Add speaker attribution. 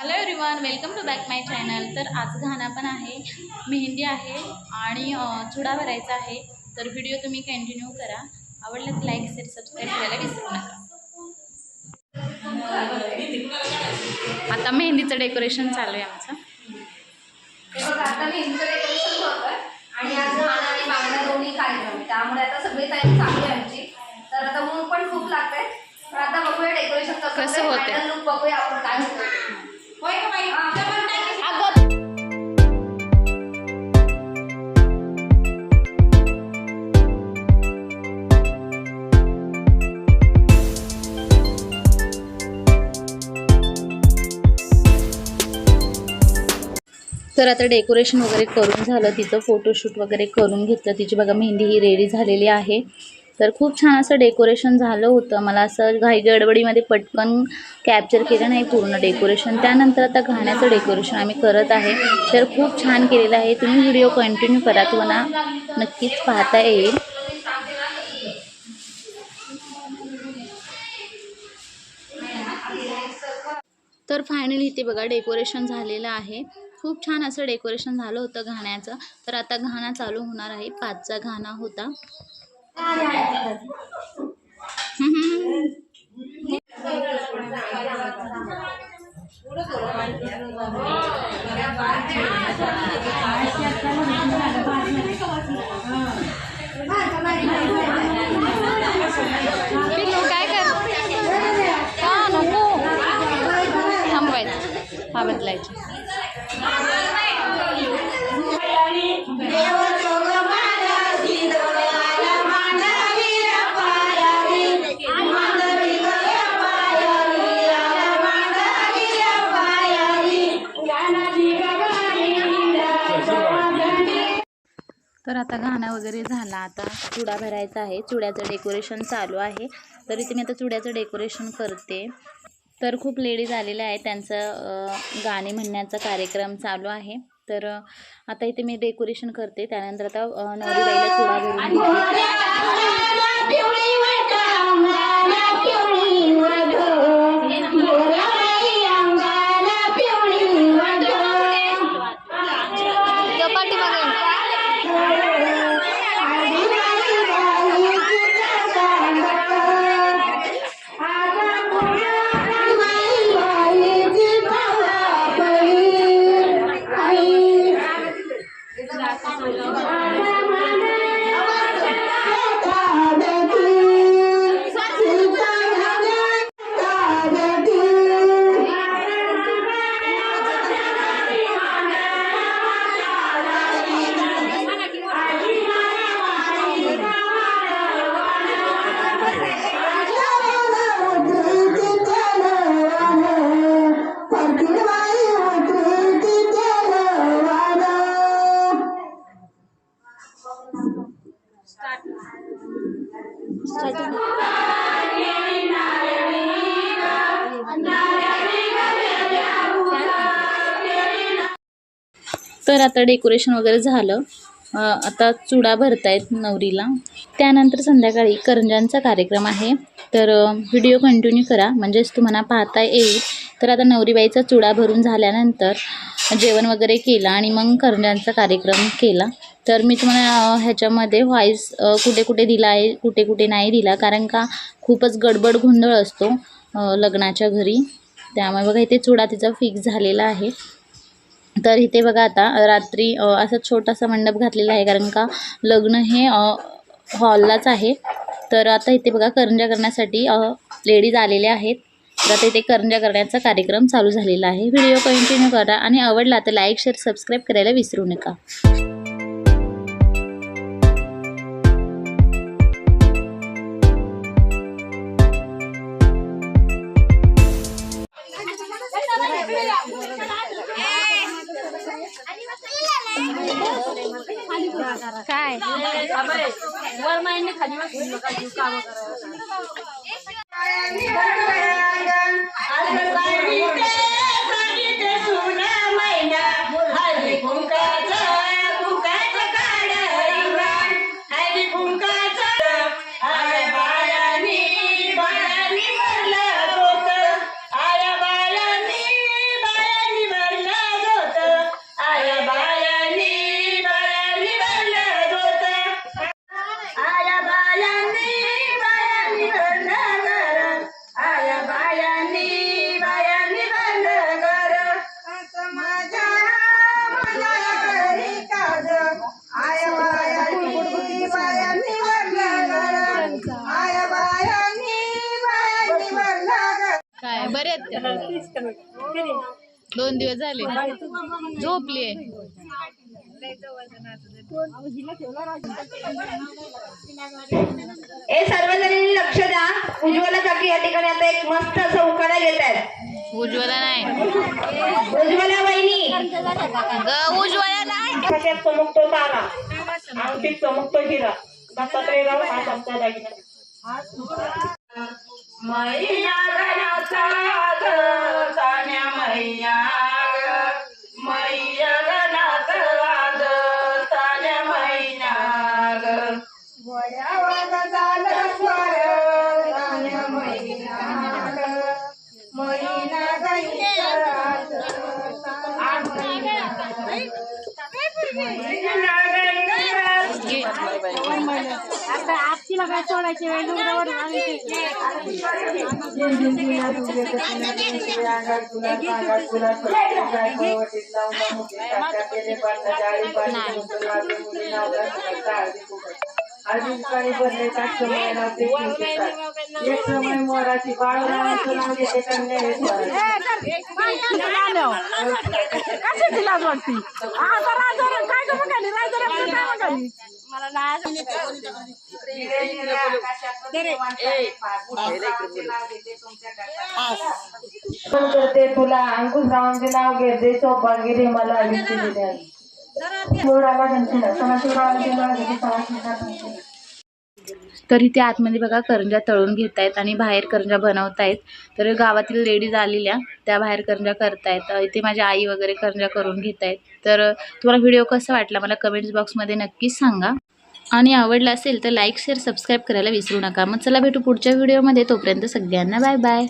Speaker 1: Hello everyone welcome to back my channel तर आज गाणं पण आहे मेहंदी आहे आणि चुडा भरायचा आहे. तर व्हिडिओ तुम्ही कंटिन्यू करा. आवडलं तर लाईक शेअर सबस्क्राईब करायला विसरू नका. आता मेहंदीचं डेकोरेशन चालू आहे आमचं.
Speaker 2: हे बघा, आता मेहंदीचं डेकोरेशन होतं आणि आज गाणं आणि बांगडा दोन्ही कार्यक्रम त्यामुळे आता सगळी तयारी चालू आहे आमची. तर आता ऊन पण खूप लागतंय. तर आता बघूया डेकोरेशन
Speaker 1: कसं होतंय.
Speaker 2: लुक बघूया आपण काय
Speaker 1: तर आता डेकोरेशन वगैरे करून झालं तिचं फोटोशूट वगैरे करून घेतलं. तिची बघा मेहंदी ही रेडी झालेली आहे. तर खूप छान असं डेकोरेशन झालं होतं. मला असं घाई गडबडीमध्ये पटकन कॅप्चर केलं नाही पूर्ण डेकोरेशन त्यानंतर आता घाण्याचं डेकोरेशन आम्ही करत आहे. तर खूप छान केलेलं आहे. तुम्ही व्हिडिओ कंटिन्यू करा. तुम्हाला नक्कीच पाहता येईल. तर फायनली इथे बघा डेकोरेशन झालेलं आहे. खूप छान असं डेकोरेशन झालं होतं घाण्याचं. तर आता घाणा चालू होणार आहे. पाचचा घाणा होता. काय कर? हा नको. थांबवायचं. हा बदलायचं. आता गाणं वगैरे झाला. आता चुडा भरायचा आहे. चुड्याचं डेकोरेशन चालू आहे. तर इथे मी आता चुड्याचं डेकोरेशन करते. तर खूप लेडीज आलेल्या आहेत. त्यांचं गाणे म्हणण्याचा कार्यक्रम चालू आहे. तर आता इथे मी डेकोरेशन करते. त्यानंतर आता नवरीबाईला चुडा भरून Yeah. I my god. तर आता डेकोरेशन वगैरे झालं. आता चुडा भरतायत नवरीला. त्यानंतर संध्याकाळी करंजांचा कार्यक्रम आहे. तर व्हिडिओ कंटिन्यू करा. म्हणजेच तुम्हाला पाहता येईल. तर आता नवरीबाईचा चुडा भरून झाल्यानंतर जेवण वगैरे केलं आणि मग करंजांचा कार्यक्रम केला. तर मी तुम्हाला ह्याच्यामध्ये व्हॉईस कुठे कुठे दिला आहे कुठे कुठे नाही दिला. कारण का खूपच गडबड गोंधळ असतो लग्नाच्या घरी. त्यामुळे बघा इथे चुडा तिचा फिक्स झालेला आहे. तर इथे बघा आता रात्री असा छोटासा मंडप घातलेला आहे कारण का लग्न हे हॉललाच आहे. तर आता इथे बघा करंजा करण्यासाठी लेडीज आलेल्या आहेत. तर आता इथे करंजा करण्याचा कार्यक्रम चालू झालेला आहे. व्हिडिओ कंटिन्यू करा आणि आवडला तर लाईक शेअर सबस्क्राईब करायला विसरू नका. काय?
Speaker 2: वर महिने खाली काम
Speaker 1: दोन दिवस झाले. झोपली
Speaker 2: ए सर्वजणांनी लक्ष द्या. उज्ज्वला काकी या ठिकाणी आता एक मस्त असं उकाडा घेत आहेत.
Speaker 1: उज्ज्वला नाही.
Speaker 2: उज्ज्वला वहिनी.
Speaker 1: ग उज्ज्वला नाही.
Speaker 3: कशात चमकतो तारा? अंगठीत चमकतो हिरा. दत्तात्रयराव हा आमचा दागिना मैया आता आजची मग सोडायची वेळ डोंगरावर नाही. एक समय मोराची बाळूरावांचं नाव घेते कन्या करते तुला. अंकुशरावांचे नाव घेते सौभाग्यरे मला आयुष्य दिले शिवराला त्यांचे
Speaker 1: तर इथे आतमध्ये बघा करंजा तळून घेत आहेत आणि बाहेर करंजा बनवतायत. तर गावातील लेडीज आलेल्या त्या बाहेर करंजा करतायत. इथे माझी आई वगैरे करंजा करून घेत आहेत तर तुम्हाला व्हिडिओ कसा वाटला मला कमेंट्स बॉक्समध्ये नक्कीच सांगा. आणि आवडला असेल तर लाईक शेअर सबस्क्राईब करायला विसरू नका. मग चला भेटू पुढच्या व्हिडिओमध्ये. तोपर्यंत सगळ्यांना बाय बाय.